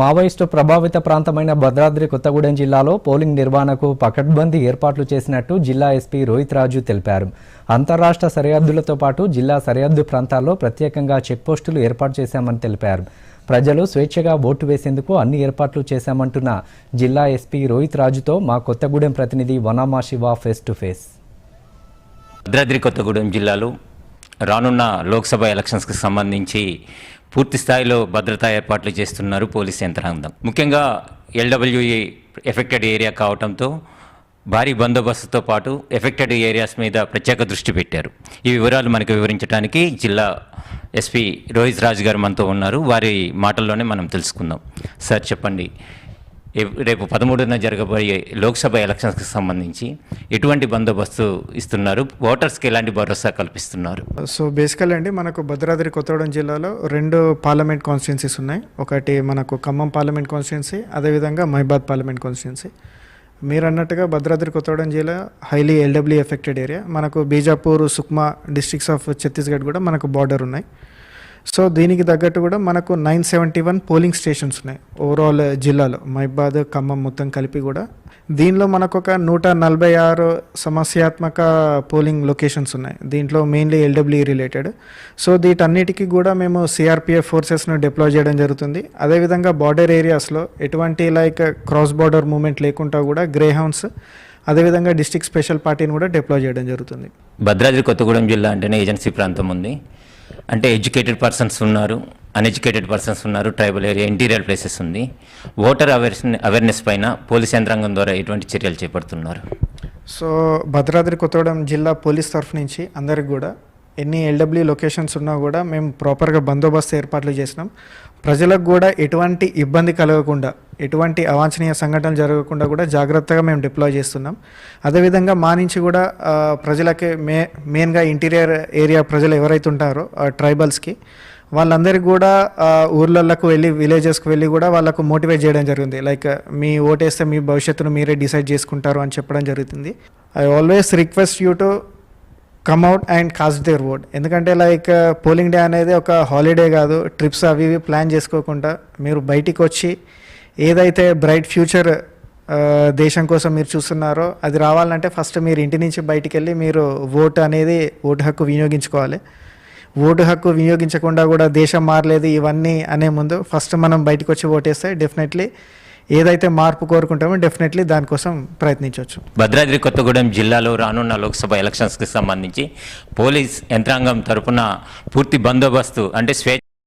Maoist ప్రభావిత ప్రాంతమైన భద్రాద్రి కొత్తగూడెం జిల్లాలో పోలింగ్ నిర్వహణకు పకడ్బందీ ఏర్పాట్లు చేసినట్టు జిల్లా ఎస్పీ రోహిత్ రాజు తెలిపారు. అంతరాష్ట్ర సరిహద్దులతో పాటు జిల్లా సరిహద్దు ప్రాంతాల్లో ప్రత్యేకంగా చెక్పోస్టులు ఏర్పాటు చేశామని తెలిపారు. ప్రజలు స్వేచ్ఛగా ఓటు వేసేందుకు అన్ని ఏర్పాట్లు చేశామంటున్న జిల్లా ఎస్పీ రోహిత్ రాజుతో మా కొత్తగూడెం ప్రతినిధి Vanama Siva face to face Bhadradri Kothagudem జిల్లాలో రానున్న లోక్సభ ఎలక్షన్స్కి సంబంధించి పూర్తి స్థాయిలో భద్రతా ఏర్పాట్లు చేస్తున్నారు పోలీస్ యంత్రాంగం. ముఖ్యంగా ఎల్డబ్ల్యూఈ ఎఫెక్టెడ్ ఏరియా కావడంతో భారీ బందోబస్తుతో పాటు ఎఫెక్టెడ్ ఏరియాస్ మీద ప్రత్యేక దృష్టి పెట్టారు. ఈ వివరాలు మనకు వివరించడానికి జిల్లా ఎస్పీ రోహిత్ రాజ్ గారు మనతో ఉన్నారు. వారి మాటల్లోనే మనం తెలుసుకుందాం. సార్ చెప్పండి. రేపు పదమూడున జరగబోయే లోక్సభ ఎలక్షన్స్కి సంబంధించి ఎటువంటి బందోబస్తు ఇస్తున్నారు? ఓటర్స్కి ఎలాంటి భరోసా కల్పిస్తున్నారు? సో బేసికల్ అండి మనకు భద్రాద్రి కొత్తగూడెం జిల్లాలో రెండు పార్లమెంట్ కాన్స్టిట్యున్సీస్ ఉన్నాయి. ఒకటి మనకు ఖమ్మం పార్లమెంట్ కాన్స్టిట్యున్సీ అదేవిధంగా మహిబాద్ పార్లమెంట్ కాన్స్టిట్యున్సీ. మీరు అన్నట్టుగా భద్రాద్రి కొత్తగూడెం జిల్లా హైలీ ఎల్డబ్ల్యూ ఎఫెక్టెడ్ ఏరియా. మనకు బీజాపూర్ సుక్మా డిస్ట్రిక్ట్స్ ఆఫ్ ఛత్తీస్గఢ్ కూడా మనకు బార్డర్ ఉన్నాయి. సో దీనికి తగ్గట్టు కూడా మనకు nine seventy one polling stations ఉన్నాయి. ఓవరాల్ జిల్లాలో మహిబాద్ ఖమ్మం మొత్తం కలిపి కూడా. దీనిలో మనకు ఒక నూట నలభై ఆరు సమస్యాత్మక పోలింగ్ లొకేషన్స్ ఉన్నాయి. దీంట్లో మెయిన్లీ ఎల్డబ్ల్యూ రిలేటెడ్ సో వీటన్నిటికీ కూడా మేము సిఆర్పిఎఫ్ ఫోర్సెస్ను డిప్లాయ్ చేయడం జరుగుతుంది. అదేవిధంగా బార్డర్ ఏరియాస్లో ఎటువంటి లైక్ క్రాస్ బార్డర్ మూమెంట్ లేకుండా కూడా గ్రేహౌన్స్ అదేవిధంగా డిస్టిక్ స్పెషల్ పార్టీని కూడా డిప్లాయ్ చేయడం జరుగుతుంది. భద్రాద్రి కొత్తగూడెం జిల్లా అంటేనే ఏజెన్సీ ప్రాంతం ఉంది. అంటే ఎడ్యుకేటెడ్ పర్సన్స్ ఉన్నారు అన్ఎడ్యుకేటెడ్ పర్సన్స్ ఉన్నారు ట్రైబల్ ఏరియా ఇంటీరియర్ ప్లేసెస్ ఉంది. ఓటర్ అవేర్నెస్ అవేర్నెస్ పైన పోలీస్ యంత్రాంగం ద్వారా ఎటువంటి చర్యలు చేపడుతున్నారు? సో భద్రాద్రి కొత్తగూడెం జిల్లా పోలీస్ తరఫు నుంచి అందరికి కూడా ఎన్ని ఎల్డబ్ల్యూ లొకేషన్స్ ఉన్నా కూడా మేము ప్రాపర్గా బందోబస్తు ఏర్పాట్లు చేసినాం. ప్రజలకు కూడా ఎటువంటి ఇబ్బంది కలగకుండా ఎటువంటి అవాంఛనీయ సంఘటనలు జరగకుండా కూడా జాగ్రత్తగా మేము డిప్లాయ్ చేస్తున్నాం. అదేవిధంగా మా నుంచి కూడా ప్రజలకి మే మెయిన్గా ఇంటీరియర్ ఏరియా ప్రజలు ఎవరైతే ఉంటారో ట్రైబల్స్కి వాళ్ళందరికీ కూడా ఊర్లలకు వెళ్ళి విలేజెస్కి వెళ్ళి కూడా వాళ్ళకు మోటివేట్ చేయడం జరిగింది లైక్ మీ ఓటేస్తే మీ భవిష్యత్తును మీరే డిసైడ్ చేసుకుంటారు అని చెప్పడం జరుగుతుంది. I always request you to come out and cast their vote ఎందుకంటే లైక్ పోలింగ్ డే అనేది ఒక హాలిడే కాదు. ట్రిప్స్ అవి ఇవి ప్లాన్ చేసుకోకుండా మీరు బయటికి వచ్చి ఏదైతే బ్రైట్ ఫ్యూచర్ దేశం కోసం మీరు చూస్తున్నారో అది రావాలంటే ఫస్ట్ మీరు ఇంటి నుంచి బయటికి వెళ్ళి మీరు ఓటు అనేది ఓటు హక్కు వినియోగించుకోవాలి. ఓటు హక్కు వినియోగించకుండా కూడా దేశం మారలేదు ఇవన్నీ అనే ముందు ఫస్ట్ మనం బయటకు వచ్చి ఓటేస్తే డెఫినెట్లీ ఏదైతే మార్పు కోరుకుంటామో డెఫినెట్లీ దానికోసం ప్రయత్నించవచ్చు. భద్రాద్రి కొత్తగూడెం జిల్లాలో రానున్న లోక్సభ ఎలక్షన్స్కి సంబంధించి పోలీస్ యంత్రాంగం తరపున పూర్తి బందోబస్తు అంటే స్వేచ్ఛ